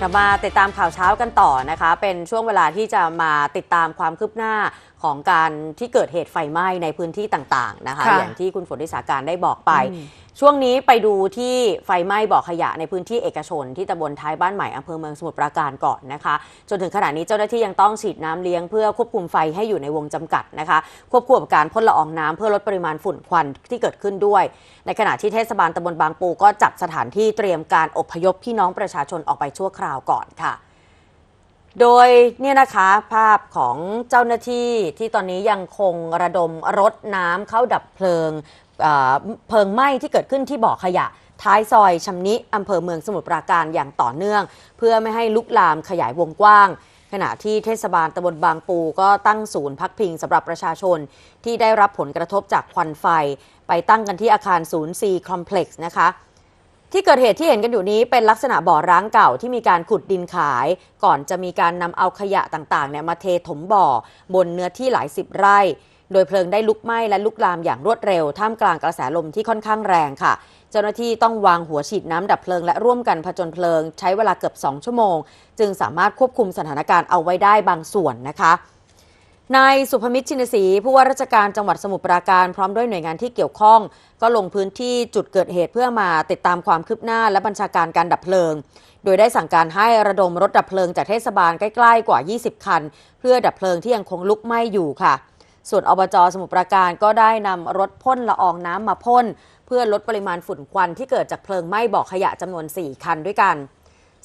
กลับมาติดตามข่าวเช้ากันต่อนะคะ เป็นช่วงเวลาที่จะมาติดตามความคืบหน้าของการที่เกิดเหตุไฟไหม้ในพื้นที่ต่างๆนะคะ ค่ะอย่างที่คุณฝนทิสาการได้บอกไป อืม ช่วงนี้ไปดูที่ไฟไหม้บ่อขยะในพื้นที่เอกชน ที่ตำบลท้ายบ้านใหม่อำเภอเมืองสมุทรปราการก่อนนะคะ จนถึงขณะนี้เจ้าหน้าที่ยังต้องฉีดน้ำเลี้ยงเพื่อควบคุมไฟให้อยู่ในวงจำกัดนะคะ ควบคู่กับการพ่นละอองน้ำเพื่อลดปริมาณฝุ่นควันที่เกิดขึ้นด้วย ในขณะที่เทศบาลตำบลบางปูก็จัดสถานที่เตรียมการอพยพพี่น้องประชาชนออกไปชั่วคราวก่อนค่ะ โดยเนี่ยนะคะภาพของเจ้าหน้าที่ที่ตอนนี้ยังคงระดมรถน้ำเข้าดับเพลิงเพลิงไหม้ที่เกิดขึ้นที่บ่อขยะ ท้ายซอยชำนิอำเภอเมืองสมุทรปราการอย่างต่อเนื่อง เพื่อไม่ให้ลุกลามขยายวงกว้าง ขณะที่เทศบาลตำบลบางปูก็ตั้งศูนย์พักพิงสำหรับประชาชน ที่ได้รับผลกระทบจากควันไฟ ไปตั้งกันที่อาคารศูนย์ C Complex นะคะ ที่เกิดเหตุที่เห็นกันอยู่นี้เป็นลักษณะบ่อร้างเก่าที่มีการขุดดินขาย ก่อนจะมีการนำเอาขยะต่างๆเนี่ยมาเทถมบ่อบนเนื้อที่หลายสิบไร่ โดยเพลิงได้ลุกไหม้และลุกลามอย่างรวดเร็ว ท่ามกลางกระแสลมที่ค่อนข้างแรงค่ะ เจ้าหน้าที่ต้องวางหัวฉีดน้ำดับเพลิงและร่วมกันผจญเพลิง ใช้เวลาเกือบ 2 ชั่วโมง จึงสามารถควบคุมสถานการณ์เอาไว้ได้บางส่วนนะคะ นายสุภมิตรชินศรีผู้ว่าราชการจังหวัดสมุทรปราการพร้อมด้วยหน่วยงานที่เกี่ยวข้อง ก็ลงพื้นที่จุดเกิดเหตุเพื่อมาติดตามความคืบหน้าและบัญชาการการดับเพลิง โดยได้สั่งการให้ระดมรถดับเพลิงจากเทศบาลใกล้ๆกว่า 20 คัน เพื่อดับเพลิงที่ยังคงลุกไหม้อยู่ค่ะ ส่วนอบจสมุทรปราการก็ได้นำรถพ่นละอองน้ำมาพ่น เพื่อลดปริมาณฝุ่นควันที่เกิดจากเพลิงไหม้บ่อขยะจำนวน 4 คันด้วยกัน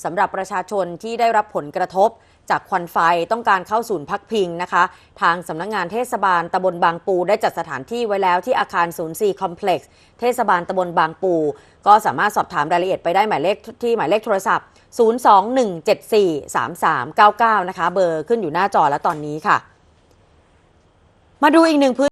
สำหรับประชาชนที่ได้รับผลกระทบ จากควันไฟต้องการเข้าศูนย์พักพิงนะคะ ทางสำนักงงานเทศบาลตำบลบางปู ได้จัดสถานที่ไว้แล้วที่อาคารศูนย์4คอมเพล็กซ์เทศบาลตำบลบางปู ก็สามารถสอบถามรายละเอียดไปได้หมายเลขที่หมายเลขโทรศัพท์ 021743399 นะคะ เบอร์ขึ้นอยู่หน้าจอแล้วตอนนี้ค่ะ มาดูอีกหนึ่งพื้น